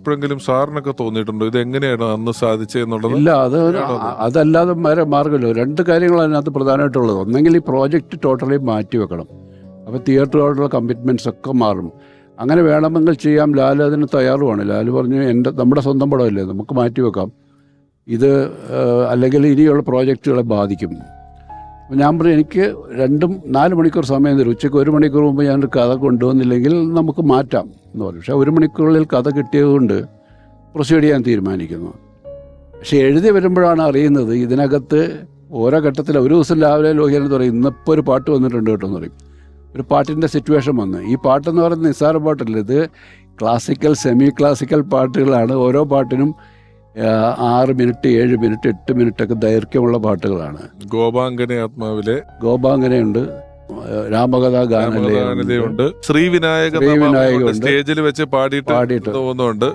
എപ്പോഴെങ്കിലും സാറിനൊക്കെ തോന്നിയിട്ടുണ്ടോ? ഇത് എങ്ങനെയാണ് അന്ന് സാധിച്ചതെന്നുള്ളത്? ഇല്ല അത്? അതല്ലാതെ വേറെ മാർഗമല്ലോ രണ്ട് കാര്യങ്ങളാണ് അതിനകത്ത് പ്രധാനമായിട്ടുള്ളത്. ഒന്നെങ്കിൽ ഈ പ്രോജക്റ്റ് ടോട്ടലി മാറ്റി വെക്കണം. അപ്പോൾ തിയേറ്ററോടുള്ള കമ്മിറ്റ്മെന്റ്സ് ഒക്കെ മാറും. അങ്ങനെ വേണമെങ്കിൽ ചെയ്യാം. ലാൽ അതിന് തയ്യാറുമാണ്. ലാൽ പറഞ്ഞു എന്റെ നമ്മുടെ സ്വന്തം പടമല്ലേ നമുക്ക് മാറ്റി വെക്കാം. ഇത് അല്ലെങ്കിൽ ഇനിയുള്ള പ്രോജക്റ്റുകളെ ബാധിക്കും. ഞാൻ പറഞ്ഞു എനിക്ക് രണ്ടും നാല് മണിക്കൂർ സമയം തരും. ഉച്ചയ്ക്ക് ഒരു മണിക്കൂർ മുമ്പ് ഞാനൊരു കഥ കൊണ്ടുവന്നില്ലെങ്കിൽ നമുക്ക് മാറ്റാം എന്ന് പറഞ്ഞു പക്ഷേ ഒരു മണിക്കൂറിൽ കഥ കിട്ടിയതുകൊണ്ട് പ്രൊസീഡ് ചെയ്യാൻ തീരുമാനിക്കുന്നു. പക്ഷെ എഴുതി വരുമ്പോഴാണ് അറിയുന്നത് ഇതിനകത്ത് ഓരോ ഘട്ടത്തിൽ ഒരു ദിവസം രാവിലെ ലോഹിയാനെന്ന് പറയും ഇന്നിപ്പോൾ ഒരു പാട്ട് വന്നിട്ടുണ്ട് കേട്ടോ എന്ന് പറയും. ഒരു പാട്ടിന്റെ സിറ്റുവേഷൻ വന്ന്. ഈ പാട്ടെന്ന് പറയുന്നത് നിസ്സാര പാട്ടല്ല ഇത് ക്ലാസിക്കൽ സെമി ക്ലാസിക്കൽ പാട്ടുകളാണ്. ഓരോ പാട്ടിനും ആറ് മിനിറ്റ് ഏഴ് മിനിറ്റ് എട്ട് മിനിറ്റ് ഒക്കെ ദൈർഘ്യമുള്ള പാട്ടുകളാണ്. ഗോപാങ്കന ആത്മാവിലെ ഗോപാങ്കനയുണ്ട്. രാമകഥാ ഗാനലയുണ്ട് ശ്രീവിനായക. സ്റ്റേജിൽ വെച്ച് പാടിയിട്ട് പാടിയിട്ട്. തോന്നുന്നുണ്ട്.